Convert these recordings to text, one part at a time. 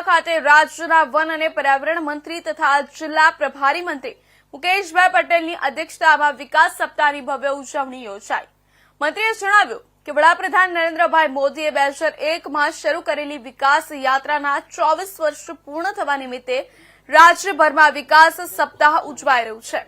તાલુકા ખાતે રાજ્યના વન અને પર્યાવરણ મંત્રી તથા જિલ્લા પ્રભારી મંત્રી મુકેશભાઈ પટેલની અધ્યક્ષતામાં વિકાસ સપ્તાહની ભવ્ય ઉજવણી યોજાઈ. મંત્રીએ જણાવ્યું કે વડાપ્રધાન નરેન્દ્રભાઈ મોદીએ બે હજાર એકમાં શરૂ કરેલી વિકાસ યાત્રાના ચોવીસ વર્ષ પૂર્ણ થવા નિમિત્તે રાજ્યભરમાં વિકાસ સપ્તાહ ઉજવાઈ રહ્યું છે.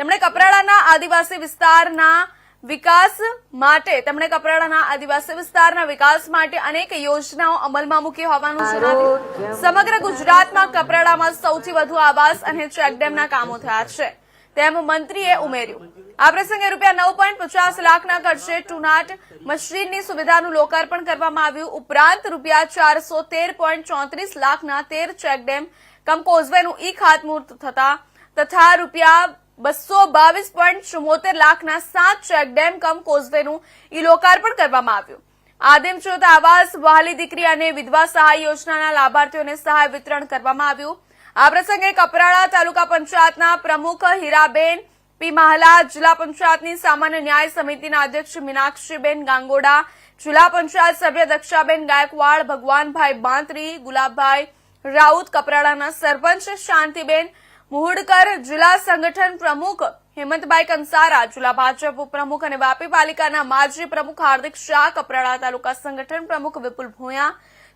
તેમણે કપરાડાના આદિવાસી વિસ્તારના વિકાસ માટે, તેમણે કપરાડાના આદિવાસી વિસ્તારના વિકાસ માટે અનેક યોજનાઓ અમલમાં મૂકી હોવાનું જણાવ્યું. સમગ્ર ગુજરાતમાં કપરાડામાં સૌથી વધુ આવાસ અને ચેકડેમના કામો થયા છે. તેમ મંત્રીએ ઉમેર્યું. આ પ્રસંગે રૂપિયા નવ પોઈન્ટ પચાસ લાખના ખર્ચે ટુનાટ મશીનની સુવિધાનું લોકાર્પણ કરવામાં આવ્યું. ઉપરાંત રૂપિયા ચારસો તેર પોઈન્ટ ચોત્રીસ લાખના તેર ચેકડેમ કમ કોઝવેનું ઈ ખાતમુહૂર્ત થતા તથા રૂપિયા બસો બાવીસ પોઈન્ટ ચુમ્મોતેર લાખના સાત ચેકડેમ કમ કોઝવેનું ઈ લોકાર્પણ કરવામાં આવ્યું. આદિમ જ્યોત આવાસ, વહાલી દીકરી અને વિધવા સહાય યોજનાના લાભાર્થીઓને સહાય વિતરણ કરવામાં આવ્યું. આ પ્રસંગે કપરાડા તાલુકા પંચાયતના પ્રમુખ હીરાબેન પી માહલા, જિલ્લા પંચાયતની સામાન્ય ન્યાય સમિતિના અધ્યક્ષ મીનાક્ષીબેન ગાંગોડા, જિલ્લા પંચાયત સભ્ય દક્ષાબેન ગાયકવાડ, ભગવાનભાઈ બાંતરી, ગુલાબભાઈ રાઉત કપરાડાના સરપંચ શાંતિબેન મુહુડકર જિલ્લા સંગઠન પ્રમુખ હેમંતભાઈ કંસારા, જિલ્લા ભાજપ ઉપપ્રમુખ અને વાપી પાલિકાના માજી પ્રમુખ હાર્દિક શાહ, કપરાડા તાલુકા સંગઠન પ્રમુખ વિપુલ ભોયા,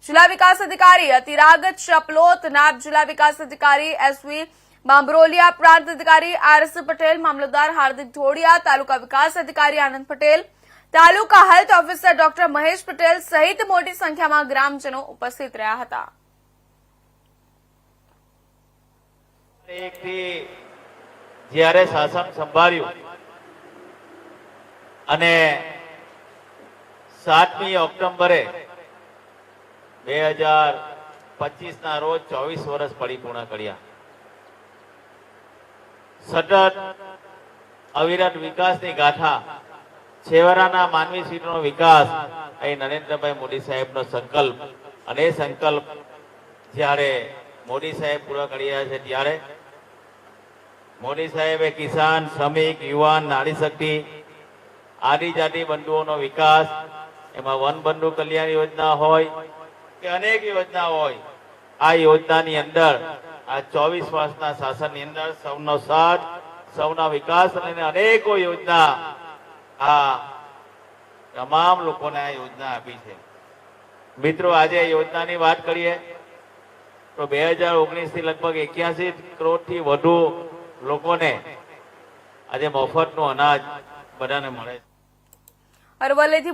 જિલ્લા વિકાસ અધિકારી અતિરાગ ચપલોત, નાયબ જિલ્લા વિકાસ અધિકારી એસવી બાંબરોલિયા, પ્રાંત અધિકારી આરએસ પટેલ, મામલતદાર હાર્દિક ધોડિયા તાલુકા વિકાસ અધિકારી આનંદ પટેલ, તાલુકા health officer doctor Mahesh Patel સહિત મોટી સંખ્યામાં ગ્રામજનો ઉપસ્થિત રહ્યા હતા. એકથી જ્યારે શાસન સંભાળ્યું અને સાતમી ઓક્ટોબરે બે હજાર પચીસ ના રોજ ચોવીસ વર્ષ પરિપૂર્ણ કર્યા. સતત અવિરત વિકાસની ગાથા છેવાડાના માનવી સીટનો વિકાસ અહીં નરેન્દ્રભાઈ મોદી સાહેબનો સંકલ્પ અને એ સંકલ્પ જ્યારે મોદી સાહેબ પૂરા કરી રહ્યા છે ત્યારે. મોદી સાહેબે કિસાન, શ્રમિક, યુવાન નારી શક્તિ આદિજાતિ બંધુઓનો વિકાસ, એમાં વન બંધુ કલ્યાણ યોજના હોય કે અનેક યોજના હોય, આ યોજનાની અંદર આ ચોવીસ વર્ષના શાસનની અંદર સૌનો સાથ, સૌના વિકાસ અને અનેકો યોજના આ તમામ લોકોને આ યોજના આપી છે. મિત્રો, આજે યોજનાની વાત કરીએ. તો બે હજાર ઓગણીસથી લગભગ એક્યાસી કરોડથી વધુ લોકોને આજે મફતનું અનાજ બધાને મળે છે. અરવલ્લીથી